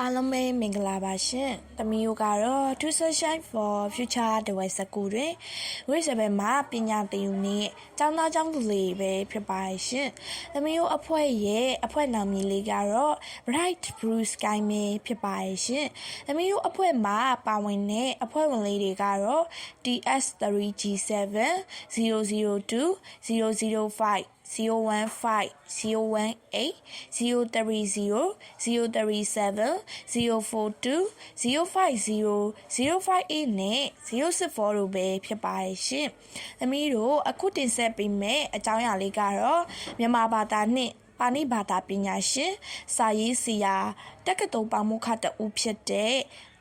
အားလုံးပဲမင်္ဂလာပါရှင်။သမီးတို့ကတော့ To Sunshine for Future တဝဲစကူတွင်ဝိဇ္ဇဘဲမှာပညာသင်ယူနေကျောင်းသားကျောင်းသူလေးပဲဖြစ်ပါရှင်။သမီးတို့အဖွဲ့ရဲ့အဖွဲ့နာမည်လေးကတော့ Bright Blue Sky ပဲဖြစ်ပါရှင်။သမီးတို့အဖွဲ့မှာပါဝင်တဲ့အဖွဲ့ဝင်လေးတွေကတော့ TS3G7 002 005 015 018 030 037 042 050 058နဲ့064တို့ပဲဖြစ်ပါတယ်ရှင်။သမီးတို့အခုတင်ဆက်ပေးမယ့်အကြောင်းအရာလေးကတော့မြန်မာဘာသာနှင့်ပါဏိဘာသာပညာရှင်စာရေးဆရာတက္ကသိုလ်ပါမုခတဦးဖြစ်တဲ့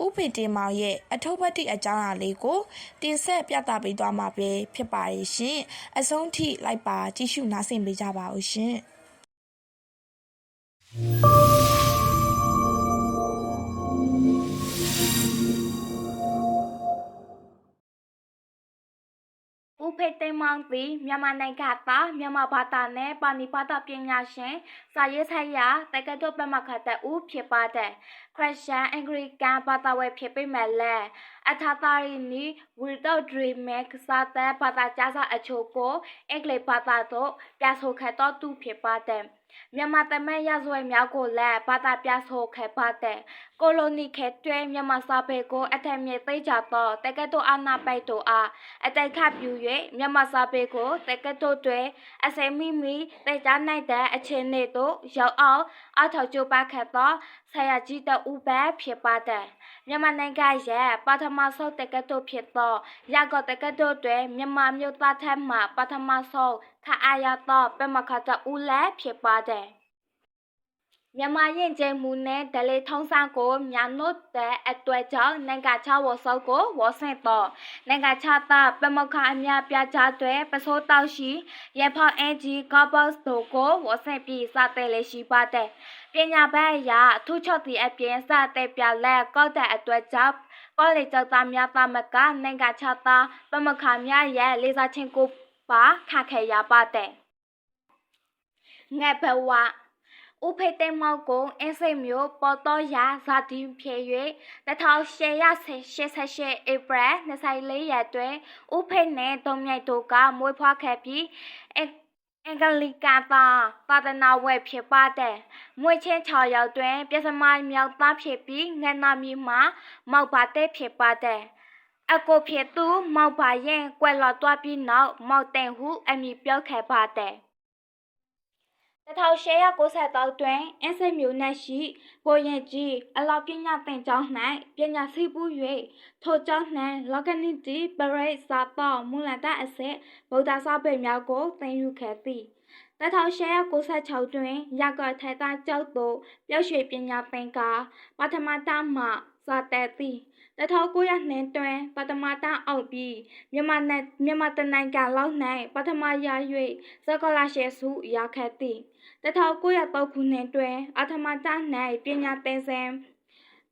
ဥပေတင်မောင်ရဲ့အထုပ်ပတ္တိအကြောင်းအရာလေးကိုတင်ဆက်ပြသပေးသွားမှာပဲဖြစ်ပါရဲ့ရှင်အဆုံးထိလိုက်ပါကြည့်ရှုနားဆင်ပေးကြပါဦးရှင် ဖေသိမ်းမောင်သည်မြန်မာနိုင်ငံသားမြန်မာဘာသာနဲ့ပါဏိဘာသာပညာရှင်စာရေးဆိုင်ရာတက္ကသိုလ်ပမခတ်တဲ့ဦးဖြစ်ပါတယ်ခရစ်ယာန်အင်္ဂလိကန်ဘာသာဝင်ဖြစ်ပေမဲ့လည်းအထာတာရီနီဝီတော့ဒရီမက်စာတဲ့ဘာသာကြားစာအချို့ကိုအင်္ဂလိပ်ဘာသာသို့ပြဆိုခဲ့တော့သူဖြစ်ပါတယ် မြန်မာတမန်ရဇဝဲမြောက်ကိုလည်းဘာသာပြဆိုခဲ့ပါတယ်ကိုလိုနီခေတ်တွဲမြန်မာစာပေကိုအထက်မြင့်သိကြတော့တက္ကသိုလ်အာနာပိုက်တို့အားအတိုက်ခတ်ပြူ၍မြန်မာစာပေကိုတက္ကသိုလ်တွဲအစမိမိသိကြနိုင်တဲ့အခြေအနေသို့ရောက်အောင်အထောက်ကျပါခဲ့တော့ ဆရာကြီးတဦးပဲဖြစ်ပါတယ်မြန်မာနိုင်ငံရဲ့ပထမဆုံးတက္ကသိုလ်ဖြစ်သောရကောတက္ကသိုလ်တွဲမြန်မာမျိုးသားထက်မှပထမဆုံးခအားရတော့ပမခတ်တဦးလည်းဖြစ်ပါတယ် မြန်မာရင်ကျင်းမှုနဲ့ဒလေထုံးစံကိုမြန်လို့တဲ့အတွေ့ကြောင့်နိုင်ငံခြားဝဆောက်ကိုဝဆင့်တော့နိုင်ငံခြားသားပမခအများပြကြတဲ့ပစိုးတောက်ရှိရဖောက်အန်ဂျီကောဘော့စ်တို့ကိုဝဆင့်ပြီးစတဲ့လေရှိပါတယ်ပညာဘက်အရာအထူးချုပ်သည့်အပြင်စတဲ့ပြလက်ကောက်တဲ့အတွေ့ကြောင့်ကောလိပ်ကျောင်းသားများသမကနိုင်ငံခြားသားပမခများရဲ့လေးစားခြင်းကိုပါခခဲ့ရပါတယ်ငှက်ဘဝ ဥဖေတဲမောက်ကုံအင်းစိတ်မျိုးပေါ်တော့ရာဇာတိဖြေ၍2888ဧပြီ24ရက်တွင်ဥဖေနဲ့တုံမြိုက်တို့ကမွေးဖွားခဲ့ပြီးအင်အင်္ဂလိကန်သာသာသနာဝဲဖြစ်ပါတဲ့မွေချင်း6ရောက်တွင်ပြဿနာမြောက်သားဖြစ်ပြီးငန္နာမီမှာမောက်ပါတဲ့ဖြစ်ပါတဲ့အကိုဖြစ်သူမောက်ပါရင်ကွယ်လော်သွားပြီးနောက်မောက်တဲ့ဟုအမည်ပြောခဲ့ပါတဲ့ 1893တွင်အင်းစိတ်မြို့၌ရှိဘိုရင်ကြီးအလောက်ပညာသင်ကျောင်း၌ပညာစီးပူး၍ထိုကျောင်း၌လောကနိတိပရိတ်စာတော်မူလတအစစ်ဗုဒ္ဓစာပေများကိုသင်ယူခဲ့သည်1896တွင်ရကော်ထေတာကျောက်သို့ပြောက်ရွှေပညာသင်ကာပထမတမှစာတက်သည်1900နှင့်တွင်ပထမတအောင်ပြီးမြန်မာနဲ့မြန်မာတနိုင်ငံလောက်၌ပထမရ၍စကောလာရှယ်စုရခဲ့သည် 1903ခုနှစ်တွင်အထမတ၌ပညာသင်စဉ်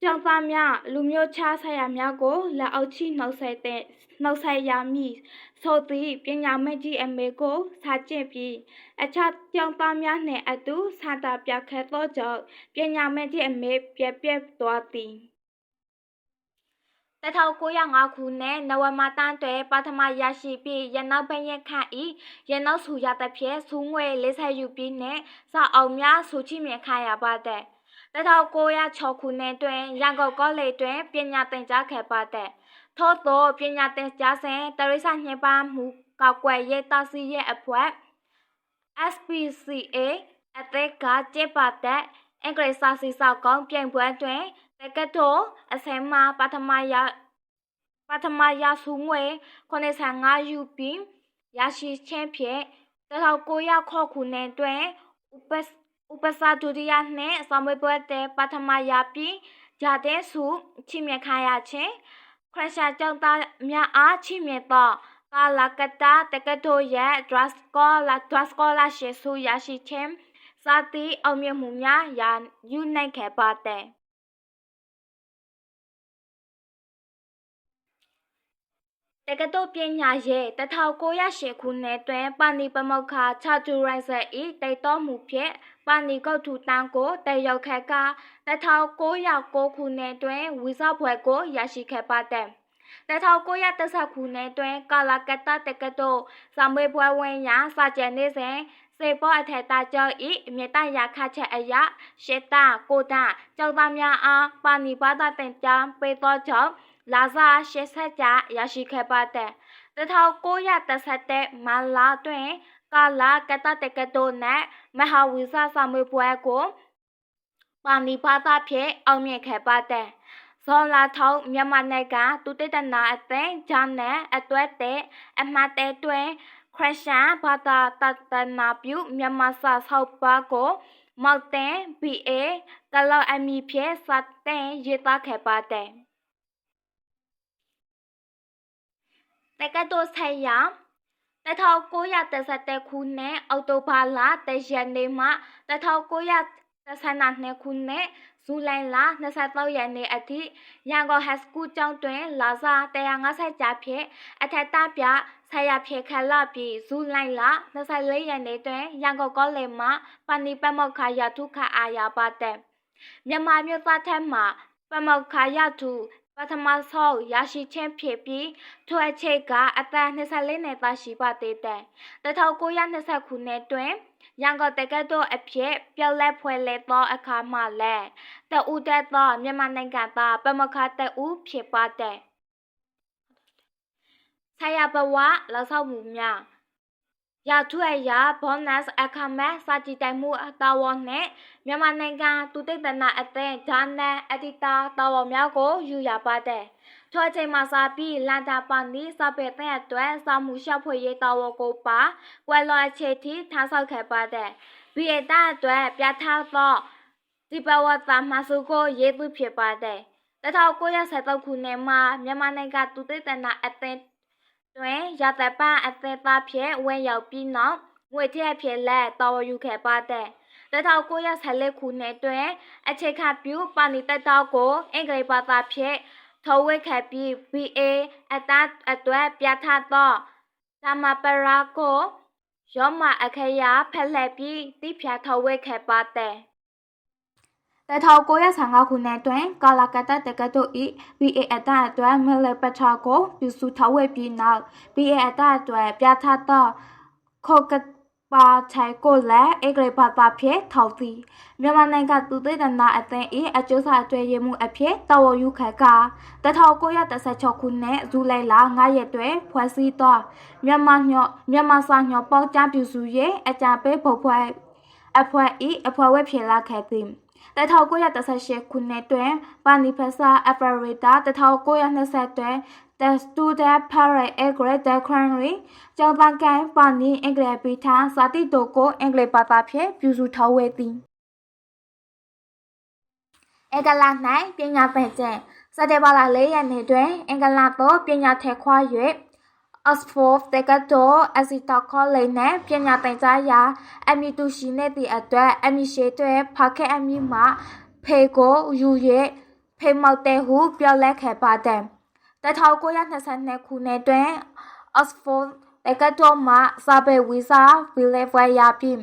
ကျောင်းသားများလူမျိုးခြားဆိုင်ရာများကိုလက်အောက်ချိနှုတ်ဆက်တဲ့နှုတ်ဆက်ရမည်ဆိုသည့်ပညာမဲ့ကြီးအမေကိုစာကျင့်ပြီးအခြားကျောင်းသားများနှင့်အတူဆန္ဒပြခဲ့သောကြောင့်ပညာမဲ့ကြီးအမေပြက်ပြက်သွားသည် 1905ခုနှစ်နဝမတန်းတွင်ပထမရရှိပြီးရနောက်ဘရက်ခန့်ဤရနောက်ဆူရတဲ့ဖြင့်ဆူငွေ40ယူပြီးနှင့်စာအောင်များဆူချိမြင်ခံရပါတဲ့1906ခုနှစ်တွင်ရန်ကုန်ကောလိပ်တွင်ပညာသင်ကြားခဲ့ပါတဲ့ထို့သောပညာသင်ကြားစဉ်တရိษညှဉ်းပန်းမှုကောက်ွယ်ရေးတာစီရဲ့အဖွဲ့ SPCA အသက်ကကျင်းပတဲ့အင်္ဂလိပ်စာစီစာကောင်းပြိုင်ပွဲတွင် တက္ကသိုလ်အစမ်းမှာပထမရပထမရဆုငွေ85ယူပြီးရရှိခြင်းဖြင့်1900ခေါခုနှစ်တွင်ဥပစဥပစာဒုတိယနှင့်စာမေးပွဲတဲ့ပထမရပြီးဂျာတဲ့ဆုချီးမြှင့်ခံရခြင်းခရရှာကျောင်းသားများအားချီးမြှင့်သောကာလကတာတက္ကသိုလ်ရဲ့ Trust Scholar Trust Scholarship ဆုရရှိခြင်းစသည့်အောင်မြင်မှုများရယူနိုင်ခဲ့ပါသ တက္ကသိုလ်ပညာရေး1908ခုနှစ်တွင်ပါဏိပမောက္ခချတူရိုက်ဆက်၏တိတ်တော်မူဖြင့်ပါနီကုတ်ထူတန်းကိုတရုတ်ခက်က1909ခုနှစ်တွင်ဝီဇဘွယ်ကိုရရှိခဲ့ပါတယ်1910ခုနှစ်တွင်ကာလာကတ္တတက္ကသိုလ်စာမေးပွဲဝင်ရာစာကျက်နေစဉ်စေပေါ်အထက်သားကျောင်းဤမြေတရခတ်ချက်အရာရှစ်တာကိုတာကျောင်းသားများအားပါဏိဘာသာတင်ကြားပေးသောကြောင့် လာစာရှစ်ဆက်ကြရရှိခဲ့ပါတယ်1931မလာတွင်ကာလာကတ္တတက္ကသိုလ်နှင့်မဟာဝီဇစာမေးပွဲကိုပါဏိဘာသာဖြင့်အောင်မြင်ခဲ့ပါတယ်ဇော်လာထောက်မြန်မာနိုင်ငံသူတေသနာအသင်းဂျာနယ်အတွက်တဲ့အမှတ်တဲတွင်ခရစ်ယာန်ဘာသာတသနာပြုမြန်မာစာဆောက်ပါကိုမောက်တဲ့ BA ကလောက်အမီဖြင့်စတဲ့ရေးသားခဲ့ပါတ တက္ကသိုလ်ဆိုင်ရာ1931ခုနှစ်အောက်တိုဘာလ10ရက်နေ့မှ1932ခုနှစ်ဇူလိုင်လ23ရက်နေ့အထိရန်ကုန်ဟက်စကူးကျောင်းတွင်လာစာ150ကျဖြင့်အထက်တပြဆရာဖြေခက်လာပြီးဇူလိုင်လ24ရက်နေ့တွင်ရန်ကုန်ကောလိပ်မှပဏိပမောက္ခရထုခအာရပါတဲ့မြန်မာမျိုးသားထက်မှပမောက္ခရထု ပထမဆုံးရရှိခြင်းဖြစ်ပြီးထိုအချိန်ကအသက်24နှစ်သားရှိပါသေးတယ်1920ခုနှစ်တွင်ရန်ကုန်တက္ကသိုလ်အဖြစ်ပြောင်းလဲဖွဲ့လဲသောအခါမှလည်းတဦးတက်သောမြန်မာနိုင်ငံသားပမခတဦးဖြစ်ပါတယ်။ဆရာဘဝလောက်ဆောင်မှုများ ရထွေရဘောနတ်အခမဲ့စာကြည့်တိုင်မှုအတာဝန်နဲ့မြန်မာနိုင်ငံသူတိတ်တနာအသင်းဂျာနယ်အဒီတာတာဝန်များကိုယူရပါတယ်။ထိုအချိန်မှာစာပြီးလန်တာပါနီစာပေတဲ့အတွက်စာမှုရှောက်ဖွေရေးတာဝန်ကိုပါကွယ်လွန်အခြေထိထားဆောက်ခဲ့ပါတယ်။ဘီအတာအတွက်ပြထားသောဒီပဝတ်သမစုကိုရေးသူဖြစ်ပါတယ်။1973ခုနှစ်မှာမြန်မာနိုင်ငံသူတိတ်တနာအသင်း တွင်ရသပန်အသက်သားဖြင့်ဝင်ရောက်ပြီးနောက်ငွေထက်ဖြင့်လက်တော်ယူခဲ့ပါတဲ့1914ခုနှစ်တွင်အခြေခံပြုပါဏိတတောက်ကိုအင်္ဂလိပ်ဘာသာဖြင့်ထုတ်ဝေခဲ့ပြီး BA အတတ်အတွက်ပြဋ္ဌာန်းသောသမပရာကိုရောမအခရာဖက်လက်ပြီးတိဖြာထုတ်ဝေခဲ့ပါတဲ့ 1955ခုနှစ်တွင်ကာလာကတ္တတက္ကသိုလ်၏ BA အတအတွက်မလပထကိုပြုစုထားဝေပြီးနောက် BA အတအတွက်ပြဋ္ဌာန်းသောခောကပါချိုင်ကိုလည်းအင်္ဂလိပ်ဘာသာဖြင့်ထောက်သည်မြန်မာနိုင်ငံသူသိဒနာအသင်း၏အကျိုးဆောင်အတွေ့ရမှုအဖြစ်တော်ဝယူခက်က1916ခုနှစ်ဇူလိုင်လ9ရက်တွင်ဖွဲ့စည်းသောမြန်မာညော့မြန်မာစာညော့ပေါင်းကြပြုစု၍အကြံပေးဖို့ဖွဲ့အဖွဲ့၏အဖွဲ့ဝက်ဖြစ်လာခဲ့သည် 1918ခုနှစ်တွင်ပါနီဖဆာအပရေတာ1920တွင် The Student Parade a Great Declaration ကျောင်းသားကိုင်းပါနီအင်္ဂလိပ်ပိထာစာတိတိုကိုအင်္ဂလိပ်ဘာသာဖြင့်ပြုစုထားဝေသည်အင်္ဂလာ၌ပညာသင်ခြင်းစတဲ့ဘာလာ၄ရက်နေ့တွင်အင်္ဂလာသို့ပညာထက်ခွာ၍ Oxford တက္ကသိုလ်အစီတာကောလိပ်နဲ့ပညာသင်ကြားရာအမီတူရှိနေသည့်အတွက်အမီရှိတဲ့ဖခင်အမီမှဖေကိုယူ၍ဖေမောက်တဲ့ဟုပြောလက်ခဲ့ပါတယ်1922ခုနှစ်တွင် Oxford တက္ကသိုလ်မှစာပေဝီစာဗီလေဝဲရပြီး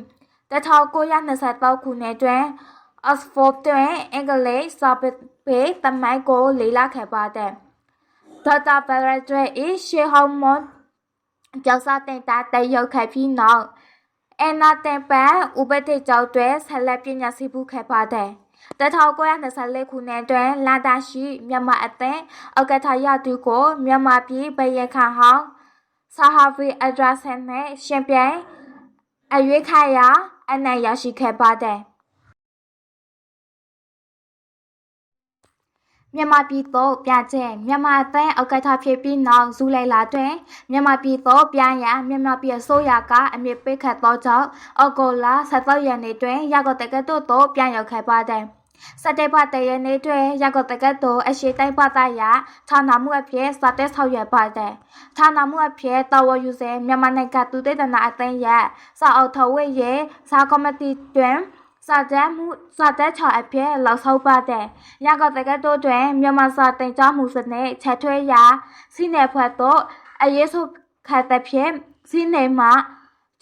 1923ခုနှစ်တွင် Oxford တွင်အင်္ဂလိပ်စာပေသမိုင်းကိုလေ့လာခဲ့ပါတယ် ဒေါက်တာဘရဒရ၏ရှေဟောင်းမွန်ကျောင်းစာတင်တာတရုတ်ခဲ့ပြီးနောက်အနာတင်ပန်ဥပဒေကျောင်းတွင်ဆက်လက်ပညာစီးပူးခဲ့ပါတယ်1924ခုနှစ်တွင်လာတာရှိမြန်မာအသင်းဥက္ကဋ္ဌရသူကိုမြန်မာပြည်ဗယခဟောင်းဆာဟာဗီအဒရဆန်နဲ့ရှင်ပြိုင်အရွေးခါရအနိုင်ရရှိခဲ့ပါတယ် မြန်မာပြည်သို့ပြချက်မြန်မာအသင်းအကထဖြစ်ပြီးနောက်ဇူလိုင်လတွင်မြန်မာပြည်သို့ပြန်ရန်မြန်မာပြည်အစိုးရကအမြင့်ပေးခတ်သောကြောင့်အော်ဂိုလာ17ရက်နေ့တွင်ရကော့တက္ကသိုလ်သို့ပြန်ရောက်ခဲ့ပါတယ်စတေပတရနေ့တွင်ရကော့တက္ကသိုလ်အရှိတိုင်းပသရဌာနမှုအဖြစ်စတဲ့ဆောက်ရပါတယ်ဌာနမှုအဖြစ်တော်ဝယူစေမြန်မာနိုင်ငံသူတေသနာအသင်းရဲ့စာအုပ်ထဝေရဲ့စာကော်မတီတွင် စာတမ်းမှုစာတမ်းချအဖြစ်လောက်ဆောက်ပါတဲ့ရကတကတိုးတွင်မြန်မာစာတင်ကြားမှုစနစ်ချက်ထွဲရာစီနယ်ဖွဲ့တို့အရေးစုခတ်တဲ့ဖြင့်စီနယ်မှာ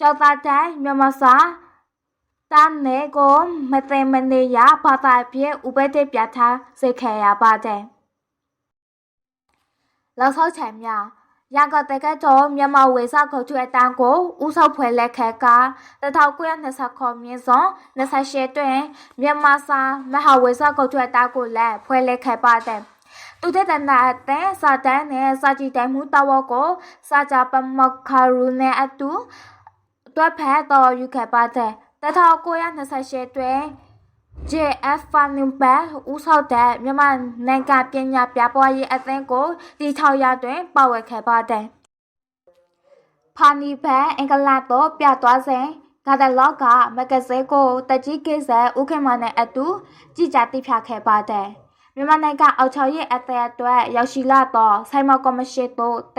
ကျောက်သားတိုင်းမြန်မာစာတာနေကိုမသိမနေရဘာသာဖြစ်ဥပဒေပြထားစေခဲ့ရပါတယ်လောက်ဆောက်ချင်များ ရန်ကုန်တက္ကသိုလ်မြန်မာဝေစာခုထွေအတန်းကိုဦးဆောင်ဖွဲ့လက်ခက်က1920ခုမြင်းစုံ28တွင်မြန်မာစာမဟာဝေစာခုထွေအတန်းကိုလည်းဖွဲ့လက်ခဲ့ပါတယ်သူတဲ့တနာတဲ့စာတန်းနဲ့စာကြည့်တိုင်းမှုတော်ကိုစာကြပမခါရူနဲ့အတူတွဲဖက်တော်ယူခဲ့ပါတယ်1928တွင် JF Funding Bank ဦးဆောင်တဲ့မြန်မာနိုင်ငံပညာပြပွားရေးအသင်းကိုတည်ထောင်ရတွင်ပါဝင်ခဲ့ပါတယ်။ဖာနီဘန်အင်္ဂလန်သို့ပြသွားစဉ်ဂါဒလော့ကမဂဇင်းကိုတကြီးကိစ္စဥက္ကမနဲ့အတူကြည်ကြတိဖြတ်ခဲ့ပါတယ်။မြန်မာနိုင်ငံအောက်ချော်ရဲ့အသက်အတွက်ရောက်ရှိလာသောဆိုင်မကော်မရှင်တို့တ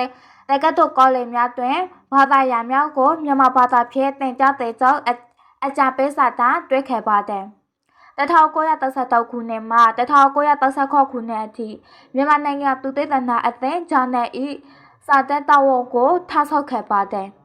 က်ကတ်တို့ကောလိပ်များတွင်ဘာသာရာများကိုမြန်မာဘာသာဖြင့်တင်ပြတဲ့ကြောင့်အကြပေးစာတမ်းတွေ့ခဲ့ပါတယ်။ 1933ခုနှစ်မှ1939ခုနှစ်အထိမြန်မာနိုင်ငံသူတေသနာအသင်းဂျာနယ်ဤစာတမ်းတော်ဝကိုထားဆောက်ခဲ့ပါတယ်။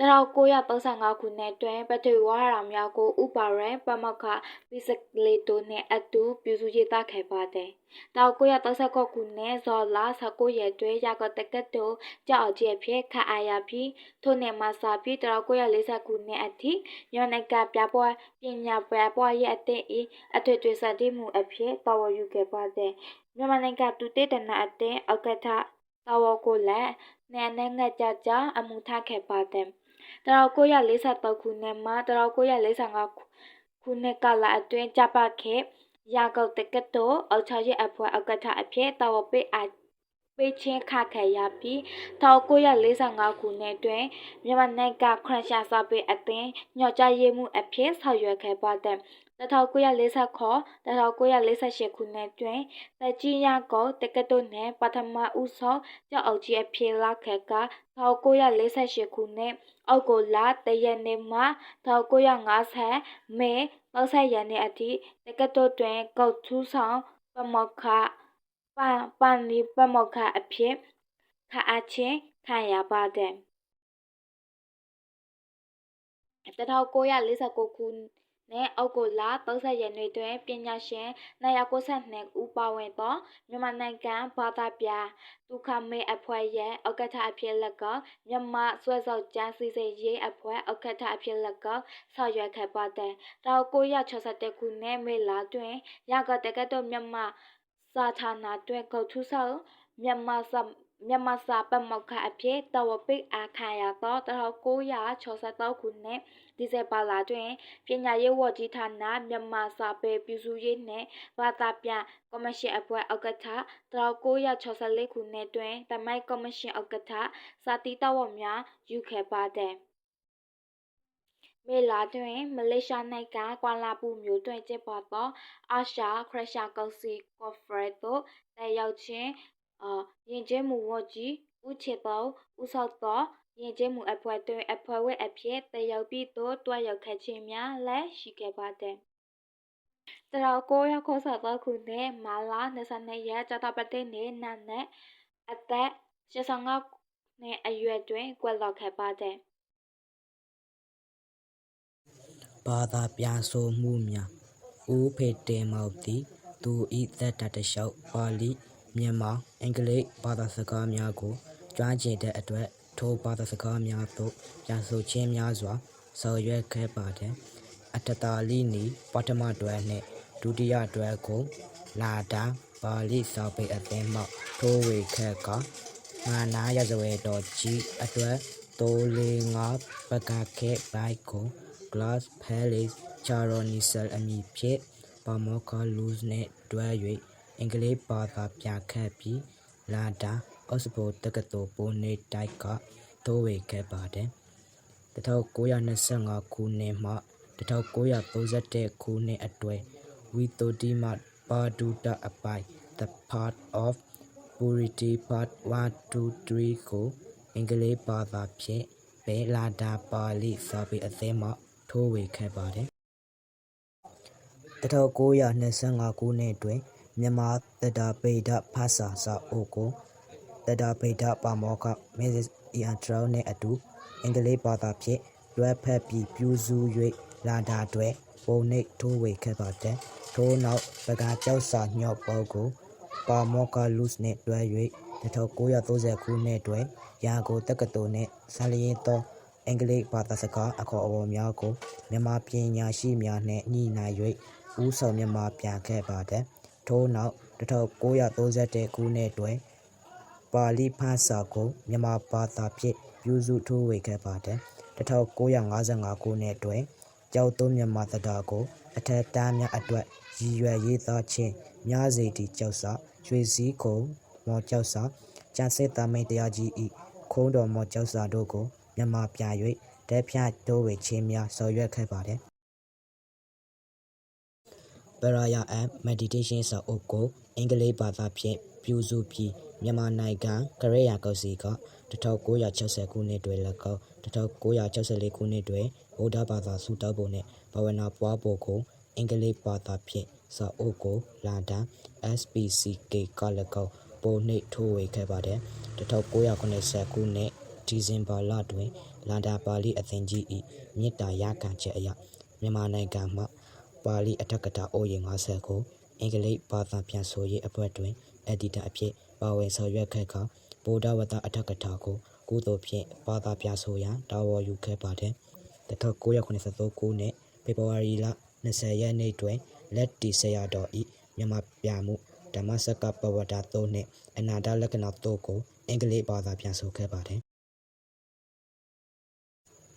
1935ခုနှစ်တွင်ပထဝီဝါဟာရများကိုဥပါရန်ပမခပိစကလေတိုနှင့်အတူပြုစုရေးသားခဲ့ပါတယ်။1939ခုနှစ်ဇော်လာ19ရက်တွင်ရာဂတကတ်တိုကြောက်အကျက်ဖြင့်ခါအာရပြီးထို့နှစ်မှစပြီး1940ခုနှစ်အထိညောနကပြပွားပညာပြပွားရေးအသည့်ဤအထွေထွေစတင်မှုအဖြစ်တော်ဝယူခဲ့ပါတယ်။မြန်မာနိုင်ငံသူတေတနာအသည့်အကထတော်ဝကိုလည်းနဲနဲ့ငှက်ကြကြအမှုထခဲ့ပါတယ်။ 1943ခုနှစ်မှ1945ခုနှစ်ကာလအတွင်းကျပခဲ့ရာဂုတ်တက္ကသိုလ်အောက်ခြေရဲ့အဖွဲ့အကထအဖြစ်တာဝန်ပေးအပ်ပေးချင်းခခဲ့ရပြီး1945ခုနှစ်တွင်မြန်မာနိုင်ငံခရစ်ယာန်စာပေအသင်းညွှန်ကြားရေးမှူးအဖြစ်ဆောင်ရွက်ခဲ့ပါတ ယ်1949 1948ခုနှစ်တွင်တကြီးရကုတ်တက္ကသိုလ်နှင့်ပထမဦးဆုံးကျောင်းအုပ်ကြီးအဖြစ်လာခဲ့က1948ခုနှစ်အောက်တိုဘာတရက်နေ့မှ1950မေ30ရက်နေ့အထိတက္ကသိုလ်တွင်ကုတ်ထူးဆောင်ပမောက္ခပန်ပန်လီပမောက္ခအဖြစ်ခါအချင်းခံရပါတယ်1949ခု နဲ့အောက်ကိုလာ30ရက်နေ့တွင်ပညာရှင်992ဦးပါဝင်သောမြန်မာနိုင်ငံဘာသာပြဒုက္ခမေအဖွဲ့ရဲ့ဥက္ကဋ္ဌအဖြစ်လက်ကမြန်မာဆွဲဆောက်ကျန်းစီစိရေးအဖွဲ့ဥက္ကဋ္ဌအဖြစ်လက်ကဆောင်ရွက်ခဲ့ပါတယ်1961ခုနှစ်မေလတွင်ရကတကတော်မြန်မာစာဌာနတွင်ကုတ်ထူဆောင်မြန်မာစာ မြန်မာစာပမောက္ခအဖြစ်တဝပိတ်အခါရသော1963ခုနှစ်ဒီဇင်ဘာလတွင်ပညာရေးဝကြီးဌာနမြန်မာစာပေပြုစုရေးနှင့်ဘာသာပြန်ကော်မရှင်အဖွဲ့ဥက္ကဋ္ဌ1964ခုနှစ်တွင်တမိုင်းကော်မရှင်ဥက္ကဋ္ဌစာတီတဝများယူခဲ့ပါသည်မေလာတွင်မလေးရှားနိုင်ငံကွာလာပူမြို့တွင်ကျင်းပသောအာရှခရရှာကောင်စီကော့ဖရက်သို့တက်ရောက်ခြင်းအာ ယဉ်ကျေးမှုဝန်ကြီးဦးချေသောဦးဆောက်သောယဉ်ကျေးမှုအဖွဲ့တွင်အဖွဲ့ဝင်အဖြစ်တက်ရောက်ပြီးသို့တွားရောက်ခဲ့ခြင်းများလည်းရှိခဲ့ပါသည်တရကိုရခေါ်ဆက်သောခုနှစ်မာလာ22ရက်ကြာတာပတိနေ့နာနဲ့အသက်85နှစ်အရွယ်တွင်ကွယ်လွန်ခဲ့ပါသည်ဘာသာပြန်ဆိုမှုများဦးဖေတင်မောက်သည်သူဤသက်တတလျှောက်ပါဠိ မြန်မာအင်္ဂလိပ်ဘာသာစကားများကိုကျွမ်းကျင်တဲ့အတွက်ထိုဘာသာစကားများသို့ပြန်ဆိုခြင်းများစွာဆောင်ရွက်ခဲ့ပါတဲ့အတ္တတာလိနီပထမတွဲနှင့်ဒုတိယတွဲကိုလာတာပါဠိစာပေအသင်းမှထိုးဝေခက်ကမာနာရဇဝေတော်ကြီးအတွက်345ပကခဲဘိုက်ကို Glass Palace Charonisel အမည်ဖြင့်ပါမောက္ခလူးနှင့်တွဲ၍ အင်္ဂလိပ်ဘာသာပြန်ခတ်ပြီးလာတာအောက်စဖို့တက္ကသိုလ်ပိုနေတိုက်ကသိုးဝေခဲ့ပါတယ်1925ခုနှစ်မှ1931ခုနှစ်အတွင်းဝီတိုတီမပါဒူတာအပိုင် The Part of Purity Part 1 2 3ကိုအင်္ဂလိပ်ဘာသာဖြင့်ဘဲလာတာပါဠိစာပေအသင်းမှထိုးဝေခဲ့ပါတယ်1925ခုနှစ်တွင် မြန်မာတတာပိဒဖာစာစာအုပ်ကိုတတဒါဗိဒပါမောကမစ္စစ်အီအန်ထရောနှင့်အတူအင်္ဂလိပ်ဘာသာဖြင့်လွဲဖက်ပြီးပြူစု၍လာတာတွင်ပုံနှိပ်ထိုးဝေခဲ့ပါတဲ့ထို့နောက်ပကားကြောက်စာညော့ပေါကိုပါမောကလုစ်နှင့်တွဲ၍1930ခုနှစ်တွင်ရာကိုတက္ကသိုလ်နှင့်ဆာလျင်သောအင်္ဂလိပ်ဘာသာစကားအခေါ်အဝေါ်များကိုမြန်မာပညာရှိများနှင့်ညှိနှိုင်း၍ဦးဆောင်မြန်မာပြန်ခဲ့ပါတဲ့ ထို့နောက်1931ခုနှစ်တွင် ပါဠိဖတ်စာကို မြန်မာဘာသာဖြင့် ပြုစုထိုးဝေခဲ့ပါတယ် 1955 ခုနှစ်တွင်ကြောက်တုံးမြန်မာသဒ္ဒါကို အထက်တန်းများအတွက် ရည်ရွယ်ရေးသားခြင်းများစေသည့်ကြောက်စာ ရွှေစည်းခုံမော်ကြောက်စာ ကျန်စစ်သားမိန်တရားကြီးဤခုံးတော်မော်ကြောက်စာတို့ကို မြန်မာပြန်၍တက်ဖြတ်တိုးဝေခြင်းများ ဆောင်ရွက်ခဲ့ပါတယ် Prayer and Meditation စာအုပ်ကို အင်္ဂလိပ်ဘာသာဖြင့် ပြုစုပြီး မြန်မာနိုင်ငံကရေယာကောက်စီက 1960 ခုနှစ်တွင်၎င်း 1964 ခုနှစ်တွင် ဗုဒ္ဓဘာသာစုတောက်ပုံနှင့် ဘာဝနာပွားပုံကို အင်္ဂလိပ်ဘာသာဖြင့် စာအုပ်ကိုလာဒန် SPCK က၎င်း ပုံနှိပ်ထိုးဝေခဲ့ပါသည် 1980ခုနှစ် ဒီဇင်ဘာလတွင် လန်ဒန်ပါဠိအသင်းကြီး၏မြစ်တာရခံချက်အရ မြန်မာနိုင်ငံမှ ပါဠိအထက်ကထာအိုးရေ50ကိုအင်္ဂလိပ်ဘာသာပြန်ဆိုရေးအဖွဲ့တွင်အက်ဒီတာအဖြစ်ပါဝင်ဆောင်ရွက်ခဲ့ကဗုဒ္ဓဝတ္တအထက်ကထာကိုကုသိုလ်ဖြင့်ဘာသာပြန်ဆိုရန်တာဝန်ယူခဲ့ပါသည်1983ခုနှစ်ဖေဖော်ဝါရီလ20ရက်နေ့တွင်လက်တီဆရာတော်ဤမြန်မာပြန်မှုဓမ္မစကပဝတ္တ3နှင့်အနာတလက္ခဏာတို့ကိုအင်္ဂလိပ်ဘာသာပြန်ဆိုခဲ့ပါသည်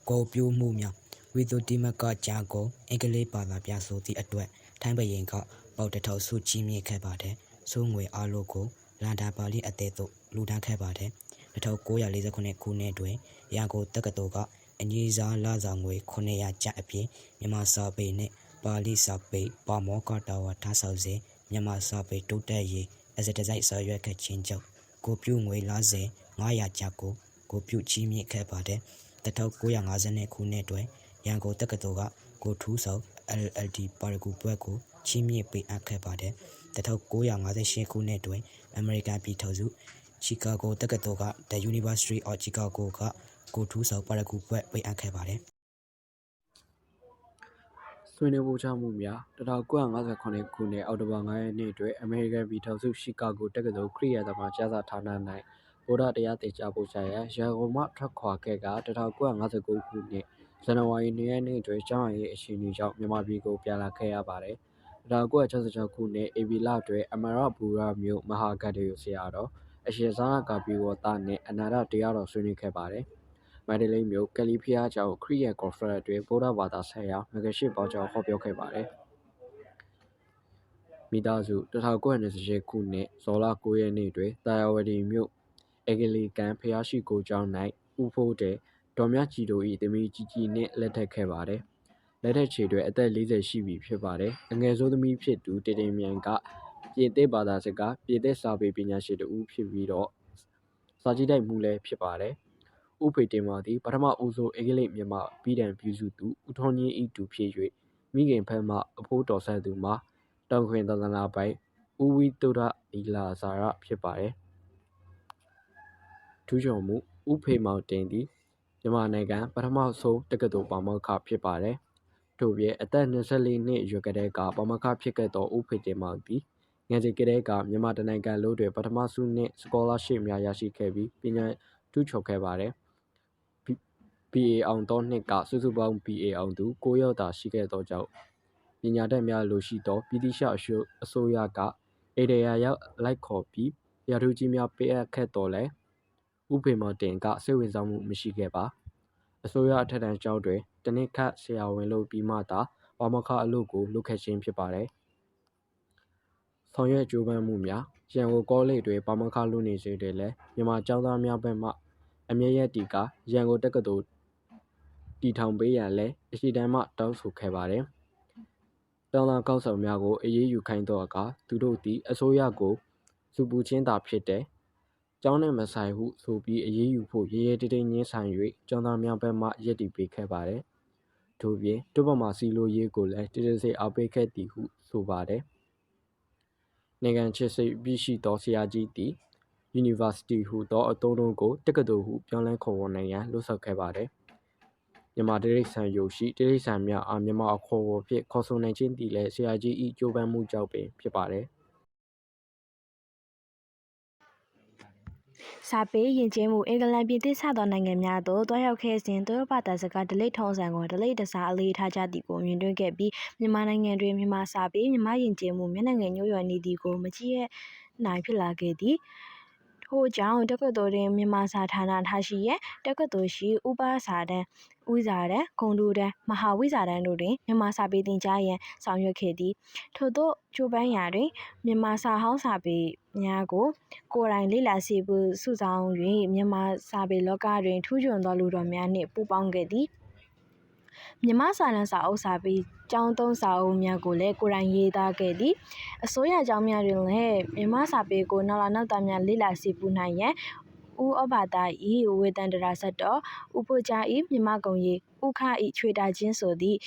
ကိုပြူးမှုများ ဝီသူတိမကကြာကိုအင်္ဂလိပ်ဘာသာပြဆိုသည့်အတွက်ထိုင်းဘရင်ကပေါတထောက်စုကြီးမြင့်ခဲ့ပါတယ်။စိုးငွေအလိုကိုလန်ဒန်ပါဠိအသေးသို့လူဒန်းခဲ့ပါတယ်။1949ခုနှစ်တွင်ရန်ကုန်တက္ကသိုလ်ကအငြိစားလစာငွေ900ကျပ်အပြင်မြန်မာစာပေနှင့်ပါဠိစာပေပါမောကတာဝထားဆောင်စဉ်မြန်မာစာပေတိုးတက်ရေးအစတစိုက်စာရွက်ခဲ့ခြင်းကြောင့်ကိုပြုငွေလားစဉ်900ကျပ်ကိုကိုပြုကြီးမြင့်ခဲ့ပါတယ်။1950ခုနှစ်တွင် ရန်ကုန်တက္ကသိုလ်ကကိုထူးဆောင် LLD ပါရဂူဘွဲ့ကိုချီးမြှင့်ပေးအပ်ခဲ့ပါတယ်။1958ခုနှစ်တွင် အမေရိကန်ပြည်ထောင်စုချီကာဂိုတက္ကသိုလ်က The University of Chicago ကကိုထူးဆောင်ပါရဂူဘွဲ့ပေးအပ်ခဲ့ပါတယ်ဆွေးနွေးပို့ချမှုများ1958ခုနှစ်အောက်တိုဘာ9ရက်နေ့တွင်အမေရိကန်ပြည်ထောင်စုရှီကာဂိုတက္ကသိုလ်ခရစ်ယာန်သမားကျမ်းစာဌာန၌ဗုဒ္ဓတရားသင်ကြားပို့ချရန်ရန်ကုန်မှထွက်ခွာခဲ့က1959ခုနှစ် ဇန်နဝါရီ2ရက်နေ့တွင်ကျောင်းရည်အခြေအနေကြောင့်မြန်မာပြည်ကိုပြန်လာခဲ့ရပါသည်1966ခုနှစ်ဧပြီလတွင်အမရဘူရမြို့မဟာဂတ်တေဆရာတော်အရှင်ဇာနကာပီဝတ္တနှင့်အနန္တတရားတော်ဆွေးနွေးခဲ့ပါသည်မန္တလေးမြို့ကလီဖျားကျောင်းခရီးရန်ကွန်ဖရင့်တွင်ဗုဒ္ဓဘာသာဆိုင်ရာမဂ္ဂရှိပေါင်းကြောင်းဟောပြောခဲ့ပါသည်မိသားစု1928ခုနှစ်ဇော်လ9ရက်နေ့တွင်တာယာဝတီမြို့အဂလီကန်ဖျားရှိကိုကျောင်း၌ဥဖိုးတဲ့ ဒေါ်မြကြည်တို့၏သမီးကြီးကြီးနှင့်လက်ထပ်ခဲ့ပါသည်လက်ထက်ချေတွင်အသက်40ရှိပြီဖြစ်ပါတယ်အငယ်ဆုံးသမီးဖြစ်သူတင်တင်မြိုင်ကပြင်သစ်ဘာသာစကားပြင်သစ်စာပေပညာရှင်တဦးဖြစ်ပြီးတော့စာကြည့်တိုက်မှုလည်းဖြစ်ပါတယ်ဥဖေတင်မာသည်ပထမဦးဆုံးအင်္ဂလိပ်မြန်မာပြည်တံပြုစုသူဦးထွန်းကြီးဤတူဖြစ်၍မိခင်ဖက်မှအဖိုးတော်ဆက်သူမှာတောင်ခွင်သာသနာပိုင်ဦးဝီတုဒ္ဒနီလာဇာရဖြစ်ပါတယ်ထူးချွန်မှုဥဖေမောင်တင်သည် မြန်မာနိုင်ငံပထမဆုံးတက္ကသိုလ်ပါမောက္ခဖြစ်ပါတယ်ထို့ပြင်အသက်24နှစ်အရွယ်ကတည်းကပါမောက္ခဖြစ်ခဲ့သောဥဖေတင်မောင်သည်ငယ်စဉ်ကတည်းကမြန်မာတနိုင်ငံလုံးတွင်ပထမဆုနှင့်စကောလာရှစ်များရရှိခဲ့ပြီးပညာထူးချွန်ခဲ့ပါတယ် BA အောင်သောနှစ်ကစုစုပေါင်း BA အောင်သူ9ရောက်သာရှိခဲ့သောကြောင့်ပညာတတ်များလိုရှိသောပြည်တိရှအစိုးအစိုးရကအေဒယာရောက်လိုက်ခေါ်ပြီးရာထူးကြီးများပေးအပ်ခဲ့တော်လဲ ဥပေမော်တင်ကစိတ်ဝင်စားမှုမရှိခဲ့ပါအစိုးရအထက်တန်းကျောင်းတွင်တနစ်ခတ်ဆရာဝန်လုပ်ပြီးမှသာပါမခအလုပ်ကိုလုပ်ခဲ့ခြင်းဖြစ်ပါတယ်ဆောင်ရွက်ကြိုးပမ်းမှုများရန်ကုန်ကောလိပ်တွင်ပါမခလုပ်နေစဉ်တွင်လည်းမြန်မာကျောင်းသားများဘက်မှအမြဲရည်တီကရန်ကုန်တက္ကသိုလ်တည်ထောင်ပေးရန်လည်းအရှိတန်းမှတောင်းဆိုခဲ့ပါတယ်။တောင်းလာကောက်ဆောင်များကိုအေးအေးယူခိုင်းသောအခါသူတို့သည်အစိုးရကိုစူပူချင်းသာဖြစ်တယ်။ ကျောင်းနှင့်မဆိုင်ဟုဆိုပြီးအေးအေးယူဖို့ရဲရဲတိတိငင်းဆန်၍ကျောင်းသားများဘက်မှရည်တည်ပေးခဲ့ပါတယ်။ထို့ပြင်တွတ်ပမာစီလိုရေးကိုလည်းတည်တည်စိတ်အားပေးခဲ့သည်ဟုဆိုပါတယ်။နိုင်ငံချစ်စိတ်ပြည့်ရှိသောဆရာကြီးသည် University ဟူသောအသုံးအနှုန်းကိုတက္ကသိုလ်ဟုပြောင်းလဲခေါ်ဝေါ်နိုင်ရန်လှုံ့ဆော်ခဲ့ပါသည်။မြန်မာတိရစ္ဆာန်ရုပ်ရှိတိရစ္ဆာန်များအားမြန်မာအခေါ်အဝေါ်ဖြင့်ခေါ်ဆိုနိုင်ခြင်းသည်လည်းဆရာကြီး၏ကြိုးပမ်းမှုကြောင့်ပင်ဖြစ်ပါသည်။ စာပေယဉ်ကျေးမှုအင်္ဂလန်ပြင်သစ်စသောနိုင်ငံများသို့တွားရောက်ခဲ့စဉ်သူတို့ဘာသာစကားဓလေ့ထုံးစံကိုဓလေ့တစားအလေးထားကြသည်ကိုမြင်တွေ့ခဲ့ပြီးမြန်မာနိုင်ငံတွင်မြန်မာစာပေမြန်မာယဉ်ကျေးမှုမျက်နှာငယ်ညို့လျော်နေသည်ကိုမကြည့်ရနိုင်ဖြစ်လာခဲ့သည်ထို့ကြောင့်တက္ကသိုလ်တွင်မြန်မာစာဌာနထားရှိရန်တက္ကသိုလ်ရှိဥပစာတန်း ဦးစာတန်းဂုဏ်ထူးတန်းမဟာဝိဇာတန်းတို့တွင်မြန်မာစာပေသင်ကြားရန်ဆောင်ရွက်ခဲ့သည်ထို့သောကြိုးပမ်းရာတွင်မြန်မာစာဟောင်းစာပေများကိုကိုယ်တိုင်လေ့လာစေဖို့စုဆောင်း၍မြန်မာစာပေလောကတွင်ထူးချွန်သောလူတော်များနှင့်ပူးပေါင်းခဲ့သည်မြန်မာစာလမ်းစာအုပ်စာပေကျောင်းသုံးစာအုပ်များကိုလည်းကိုယ်တိုင်ရေးသားခဲ့သည်အစိုးရကျောင်းများတွင်လည်းမြန်မာစာပေကိုနောက်လာနောက်သားများလေ့လာစေပူနိုင်ရန် ဦးဩဘာသာဤဝေတန္တရာဇတ်တော်ဦးဖိုးကြားဤမြမကုံရီဥခဤချွေတာချင်းဆိုသည့်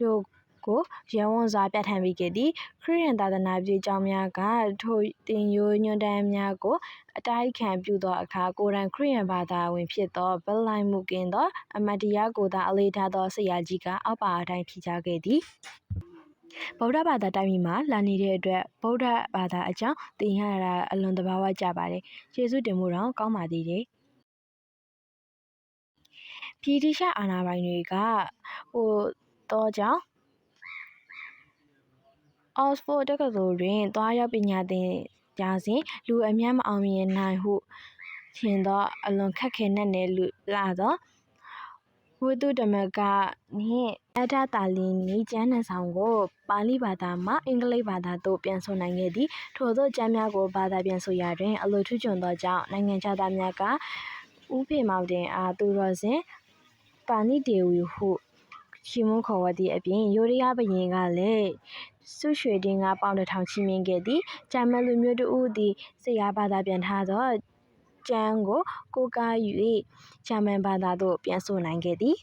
တို့ကိုရဲဝံစွာပြဋ္ဌာန်းပေးခဲ့သည်ခရစ်ယာန်သာသနာပြုကျောင်းများကထိုတင်ယိုညွှန်းတမ်းများကိုအတိုက်ခံပြုသောအခါကိုယ်တိုင်ခရစ်ယာန်ဘာသာဝင်ဖြစ်သောဗလိုက်မှုကင်းသောအမတ်တရားကိုသာအလေးထားသောဆရာကြီးကအောက်ပါအတိုင်းဖြေကြားခဲ့သည် ဗုဒ္ဓဘာသာတိုင်းပြည်မှာလာနေတဲ့အတွက်ဗုဒ္ဓဘာသာအကြောင်းသင်ရတာအလွန်သဘာဝကျပါတယ်ကျေးဇူးတင်မှုတော့ကောင်းပါသေးတယ်ပြည်တိရှအာဏာပိုင်တွေကဟိုတော့ကြောင့်အော့စ်ဖို့ဒ်တက္ကသိုလ်တွင်သွားရောက်ပညာသင်ကြားစဉ်လူအများမအောင်မြင်နိုင်ဟုထင်သောအလွန်ခက်ခဲနက်နဲလှသော ဝိသုဓမ္မကနှင့်အတ္တသာလီနီကျမ်းနှစ်စောင်ကိုပါဠိဘာသာမှအင်္ဂလိပ်ဘာသာသို့ပြန်ဆိုနိုင်ခဲ့သည်ထိုသို့ကျမ်းများကိုဘာသာပြန်ဆိုရာတွင်အလွန်ထူးချွန်သောကြောင့်နိုင်ငံခြားသားများကဦးဖေမောင်တင်အားသူတော်စင်ပါဏိတေဝီဟုချီးမွမ်းခေါ်ဝေါ်သည့်အပြင်ယိုးဒယားဘုရင်ကလည်းဆုရွှေဒင်္ဂါးပေါင်တစ်ထောင်ချီးမြှင့်ခဲ့သည်ဂျာမန်လူမျိုးတစ်ဦးသည်စိတ်အားဘာသာပြန်ထားသော ကျမ်းကို ကိုးကား၍ဂျာမန်ဘာသာသို့ ပြန်ဆိုနိုင်ခဲ့သည်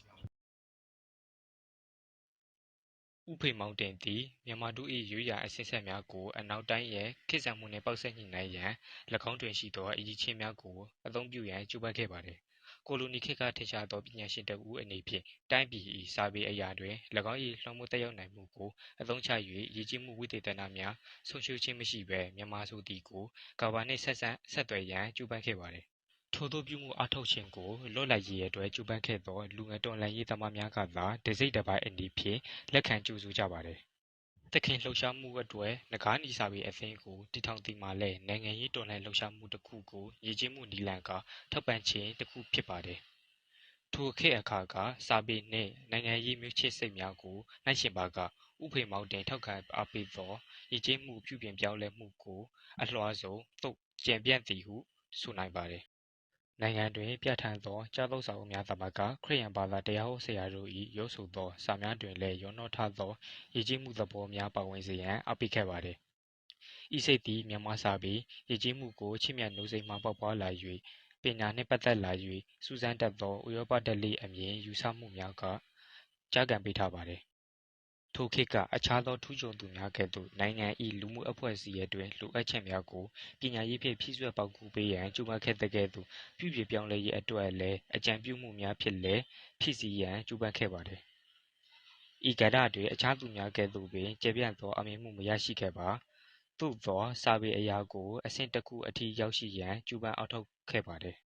ဥဖေမောင်တင်သည် မြန်မာတို့၏ရိုးရာအဆက်ဆက်များကို အနောက်တိုင်းရဲ့ ခေတ်ဆန်မှုနှင့် ပေါက်ဆက်ညှိနှိုင်းရန်၎င်းတွင်ရှိသော အရည်ချင်းများကို အသုံးပြုရန် ကြိုးပမ်းခဲ့ပါသည်။ ကိုလိုနီခေတ်ကထင်ရှားသောပညာရှင်တစ်ဦးအနေဖြင့်တိုင်းပြည်၏စာပေအရာတွင်၎င်း၏လွှမ်းမိုးသက်ရောက်နိုင်မှုကိုအသုံးချ၍ရည်ကြီးမှုဝိသေသနများဆုံးရှုံးခြင်းမရှိဘဲမြန်မာဆိုသည်ကိုကမ္ဘာနှင့်ဆက်ဆံဆက်သွယ်ရန်ကြိုးပမ်းခဲ့ပါသည်။ထိုသို့ပြုမှုအားထုတ်ခြင်းကိုလွတ်လပ်ရေးအတွက်ကြိုးပမ်းခဲ့သောလူငယ်တော်လှန်ရေးသမားများကသာတစိမ့်တစ်ပိုင်းအနေဖြင့်လက်ခံကြိုဆိုကြပါတယ်။ သခင်လှုပ်ရှားမှုအတွက်ငကားနီစာပေအသင်းကိုတည်ထောင်သည်မှာလည်းနိုင်ငံရေးတော်လှန်လှုပ်ရှားမှုတစ်ခုကိုရည်ကြီးမှုနီလန်ကထောက်ပံ့ခြင်းတစ်ခုဖြစ်ပါတယ်။ထိုခေတ်အခါကစာပေနှင့်နိုင်ငံရေးမျိုးချစ်စိတ်များကိုနှိုင်းရှင်ပါကဥဖေမောင်တင်ထောက်ခံအားပေးသောရည်ကြီးမှုပြုပြင်ပြောင်းလဲမှုကိုအလွှာဆုံးသို့ကျင့်ပြန့်သည်ဟုဆိုနိုင်ပါတယ်။ နိုင်ငံတွင် ပြဋ္ဌာန်းသောကြားသောစာအုပ်များသာမက ခရစ်ယာန်ဘာသာတရားဟောဆရာတို့၏ရွတ်ဆိုသော စာများတွင်လည်း ရောနှောထားသောရည်ကြီးမှုသဘောများ ပါဝင်စေရန် အားပေးခဲ့ပါသည်။ဤစိတ်သည် မြန်မာစာပေရည်ကြီးမှုကို ချစ်မြတ်နိုးစိတ်မှ ပေါက်ဖွားလာ၍ပညာနှင့်ပတ်သက်လာ၍စူးစမ်းတတ်သော ဥရောပဓလေ့အမြင် ယူဆမှုများကကြားကန်ပေးထားပါသည်။ ထိုခေတ်က အခြားသော ထူးချွန်သူများကဲ့သို့ နိုင်ငံ၏လူမှုအဖွဲ့အစည်းအတွင်း လိုအပ်ချက်များကို ပညာရေးဖြင့် ဖြည့်စွက်ပေါက်ကူးပေးရန် ကြိုးပမ်းခဲ့သကဲ့သို့ ပြုပြင်ပြောင်းလဲရေးအတွက်လည်း အကြံပြုမှုများဖြင့်လည်း ဖြည့်ဆည်းရန် ကြိုးပမ်းခဲ့ပါသည်။ဤကဏ္ဍတွင် အခြားသူများကဲ့သို့ပင် ကျယ်ပြန့်သော အောင်မြင်မှု မရရှိခဲ့ပါ။သို့သော် စာပေအရာကို အဆင့်တစ်ခုအထိ ရောက်ရှိရန် ကြိုးပမ်းအားထုတ်ခဲ့ပါသည်။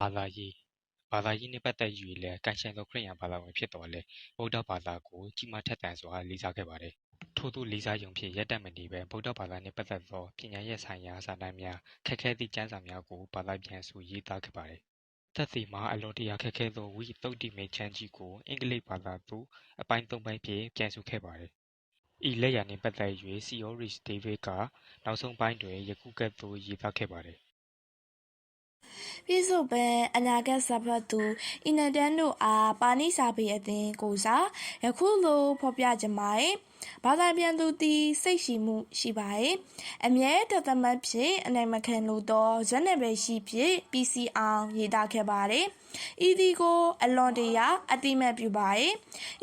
ဘာသာရေး ဘာသာရေးနှင့်ပတ်သက်၍လည်း ကိုင်ဆိုင်သောခရစ်ယာန်ဘာသာဝင်ဖြစ်သော်လည်း ဗုဒ္ဓဘာသာကို ကြီးမားထက်သန်စွာ လေးစားခဲ့ပါသည်။ထိုသို့လေးစားရုံဖြင့် ရပ်တန့်မနေဘဲ ဗုဒ္ဓဘာသာနှင့်ပတ်သက်သော ပညာရပ်ဆိုင်ရာ စာတမ်းများ ခက်ခဲသည့်ကျမ်းစာများကို ဘာသာပြန်ဆိုရေးသားခဲ့ပါသည်။သက်သေမှာ အလွန်တရာခက်ခဲသော ဝိသုဒ္ဓိမေချမ်းကြီးကို အင်္ဂလိပ်ဘာသာသို့ အပိုင်း သုံးပိုင်းဖြင့် ပြန်ဆိုခဲ့ပါသည်။ဤလက်ရာနှင့်ပတ်သက်၍စီအောရစ်ဒေးဗစ်ကနောက်ဆုံးပိုင်းတွင် ယခုကဲ့သို့ ရေးသားခဲ့ပါသည် ပြည့်စုံပန်အနာဂတ်စာဖတ်သူအင်နတန်တို့အားပါဏိစာပေအသင်းကိုစားယခုလိုဖော်ပြကြမှာ ဘာသာပြန်သူသည်စိတ်ရှိမှုရှိပါ၏အမြဲတသမတ်ဖြင့်အနိုင်မခံလို့သောဇက်နယ်ပဲရှိဖြင့် PC အောင်ရေးသားခဲ့ပါသည်ဤသည်ကိုအလွန်တရာအတိမတ်ပြုပါ၏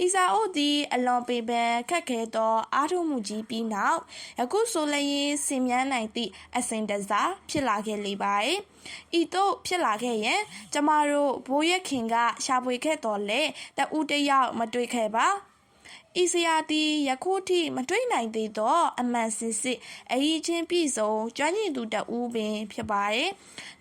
ဤစာအုပ်သည်အလွန်ပေပန်ခက်ခဲသောအားထုတ်မှုကြီးပြီးနောက်ယခုဆိုလျင်စင်မြန်းနိုင်သည့်အစဉ်တစားဖြစ်လာခဲ့လေပါ၏ဤသို့ဖြစ်လာခဲ့ရင်ကျမတို့ဘိုးရခင်ကရှာဖွေခဲ့တော်လဲတဦးတစ်ယောက်မတွေ့ခဲ့ပါ ဤစရာသည်ယခုထိမတွေ့နိုင်သေးသော အမှန်စစ်စစ်အရေးချင်းပြည့်စုံကျွမ်းကျင်သူတဦးပင်ဖြစ်ပါရဲ့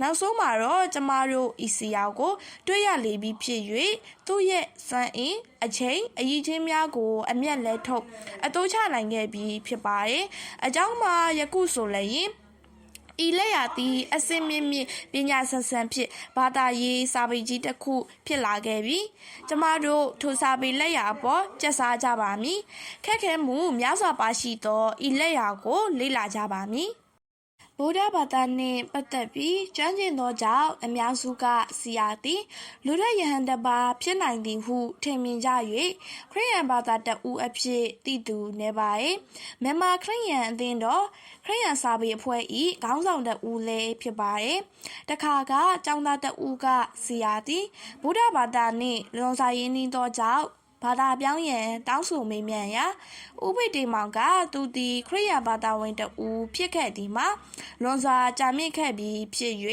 နောက်ဆုံးမှာတော့ကျမတို့ဤစရာကို တွေ့ရလေပြီးဖြစ်၍သူ့ရဲ့စွမ်းအင်အချိန်အရေးချင်းများကို အမျက်လဲထုတ်အတိုးချနိုင်ခဲ့ပြီးဖြစ်ပါရဲ့အကြောင်းမှာယခုဆိုလည်း ဤလက်ရာသည်အစင်မြင့်မြင့်ပညာဆက်ဆန်ဖြစ်ဘာသာရေးစာပေကြီးတစ်ခုဖြစ်လာခဲ့ပြီကျမတို့ထိုစာပေလက်ရာအပေါ်ကျက်စားကြပါမည်ခက်ခဲမှုများစွာပါရှိသောဤလက်ရာကိုလေ့လာကြပါမည် ဗုဒ္ဓဘာသာနှင့်ပတ်သက်ပြီးကျွမ်းကျင်သောကြောင့်အများစုကစီယာသည်လူရယဟန်တပါဖြစ်နိုင်သည်ဟုထင်မြင်ကြ၍ခရိယန်ဘာသာတအူအဖြစ်တည်သူနေပါ၏မြန်မာခရိယန်အသင်းတော်ခရိယန်စာပေအဖွဲ့၏ခေါင်းဆောင်တအူလည်းဖြစ်ပါ၏တခါကကျောင်းသားတအူကစီယာသည်ဗုဒ္ဓဘာသာနှင့်လွန်စာရင်းနှီးသောကြောင့် ဘာသာပြောင်းရန်တောင်းဆိုမေးမြန်းရာဥပိတေမောင်ကသူသည်ခရိယာဘာသာဝင်တဦးဖြစ်ခဲ့သည်မှာလွန်စွာကြာမြင့်ခဲ့ပြီးဖြစ်၍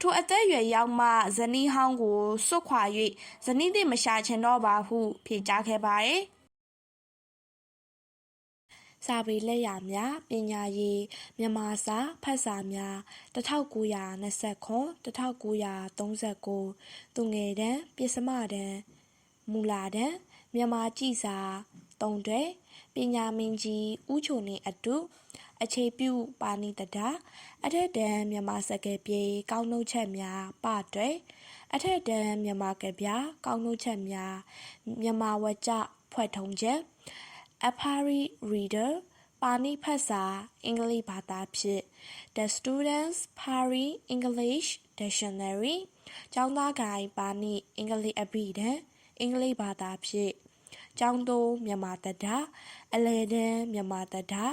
ထိုအသက်အရွယ်ရောက်မှဇနီးဟောင်းကိုစွတ်ခွာ၍ဇနီးသည့်မရှာချင်တော့ပါဟုဖြေကြားခဲ့ပါရဲ့စာပေလက်ရာများပညာရေးမြန်မာစာဖတ်စာများ1929 1939သူငယ်တန်းပစ္စမတန်းမူလာတန်း မြန်မာကြည်စာတုံးတွေပညာမင်းကြီးဦးချိုနေအတုအခြေပြုပါဏိတတာအထက်တန်းမြန်မာစကားပြေကောင်းနှုတ်ချက်များပတွေအထက်တန်းမြန်မာကဗျာကောင်းနှုတ်ချက်များမြန်မာဝကြဖွဲ့ထုံချက် a Pari reader ပါဏိဖတ်စာအင်္ဂလိပ်ဘာသာဖြင့် The Students Pari English Dictionary ကျောင်းသားဂိုင်ပါဏိအင်္ဂလိပ်အဘိဓာန် အင်္ဂလိပ်ဘာသာဖြင့်ကျောင်းသုံးမြန်မာတတာအလဲတန်းမြန်မာတတာ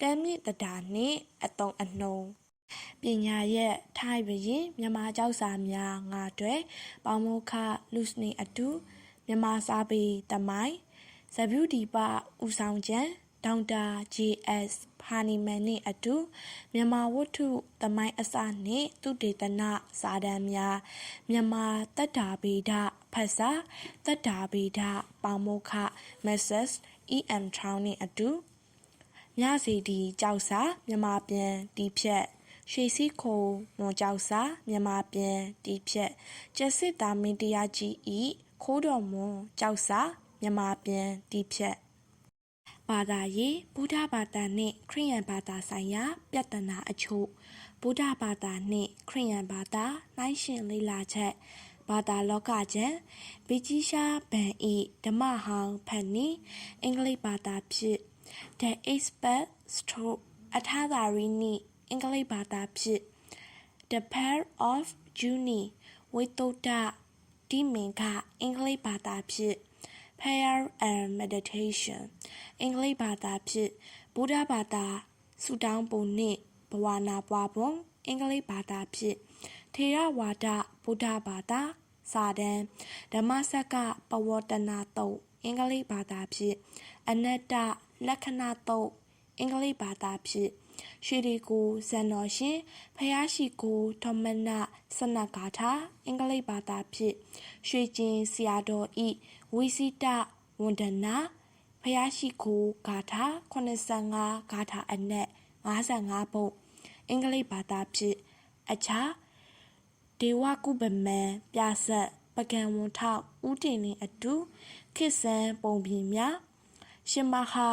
တမ်းမြင့်တတာနှင့်အတုံအနှုံပညာရဲ့ထိုင်ဘရင်မြန်မာကျောက်စာများငါတွေပေါမုခလူစနီအတူမြန်မာစာပေတမိုင်းဇဗုဒီပဦးဆောင်ကျန်ဒေါက်တာ JS ဖာနီမန်နှင့်အတူမြန်မာဝတ္ထုသမိုင်းအစနှင့် သူတေသနစာတမ်းများမြန်မာတတ္တာဗေဒ ဖတ်စာတတ္တာဗေဒပေါမုခ Mrs. EM Town နှင့်အတူမြစီဒီကြောက်စာမြန်မာပြန်တီးဖြက်ရွှေစည်းခုံနွန်ကြောက်စာမြန်မာပြန်တီးဖြက်ကျက်စစ်သားမင်းတရားကြီးဤခိုးတော်မွန်ကြောက်စာမြန်မာပြန်တီးဖြက်ဘာသာရေးဗုဒ္ဓဘာသာနှင့်ခရစ်ယာန်ဘာသာဆိုင်ရာ ပြဿနာအချို့ဗုဒ္ဓဘာသာနှင့်ခရစ်ယာန်ဘာသာနှိုင်းယှဉ်လေ့လာချက် ဘာသာလောကကျမ်းဗီဂျီရှာဘန်ဤဓမ္မဟောင်းဖတ်နီအင်္ဂလိပ်ဘာသာဖြင့် The Expert Stroke အထာသာရီနီအင်္ဂလိပ်ဘာသာဖြင့် The Pair of Juni ဝိတုဒ္ဓဒီမင်္ဂအင်္ဂလိပ်ဘာသာဖြင့် Prayer and Meditation အင်္ဂလိပ်ဘာသာဖြင့်ဗုဒ္ဓဘာသာဆုတောင်းပုံနှင့်ဘဝနာပွားပုံအင်္ဂလိပ်ဘာသာဖြင့် ထေရဝါဒဗုဒ္ဓဘာသာစာတမ်းဓမ္မစက္ကပဝတ္တနာတုတ်အင်္ဂလိပ်ဘာသာဖြင့်အနတ္တလက္ခဏာတုတ်အင်္ဂလိပ်ဘာသာဖြင့်ရွှေဒီကိုဇန်တော်ရှင်ဖယားရှိကိုဓမ္မနစနဂါထာအင်္ဂလိပ်ဘာသာဖြင့်ရွှေကျင်ဆရာတော်ဤဝိစိတဝန်ဒနာဖယားရှိကိုဂါထာ85ဂါထာအနက်55ပုဒ်အင်္ဂလိပ်ဘာသာဖြင့်အခြား ဒေဝကုပမန် ပြဆက်ပကံဝန်ထောက် ဦးတင်နှင့်အတူ ခေဆန်ပုံပြင်များရှင်မဟာ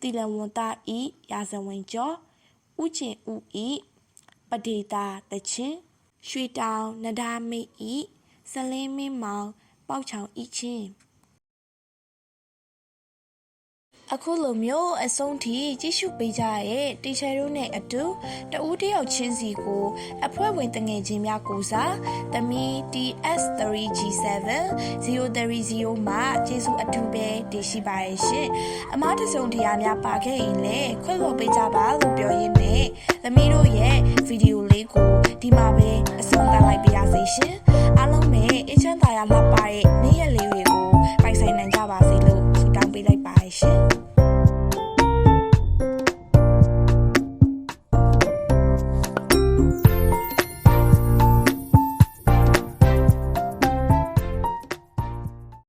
တိလဝန္တဤရာဇဝင်ကျော်ဥကျင်ဥဤပဒေတာတချင်းရွှေတောင်နဒာမိတ်ဤစလင်းမင်းမောင် ပေါက်ချောင်ဤချင်း အခုလိုမျိုးအဆုံးထိကြည့်ရှုပေးကြတဲ့တီချာတို့နဲ့အတူတဦးတယောက်ချင်းစီကိုအဖွဲ့ဝင်တငယ်ချင်းများကိုစားသမီး TS3G7 030မှာကျေးဇူးအထူးပဲတင်ရှိပါရဲ့ရှင်အမားတစုံတရာများပါခဲ့ရင်လည်းခွင့်လို့ပေးကြပါလို့ပြောရင်းနဲ့သမီးတို့ရဲ့ဗီဒီယိုလေးကိုဒီမှာပဲအဆုံးသတ်လိုက်ပါရစေရှင်အားလုံးပဲအချမ်းသာရလှပတဲ့နေ့ရက်လေး ပေးလိုက်ပါရှင်။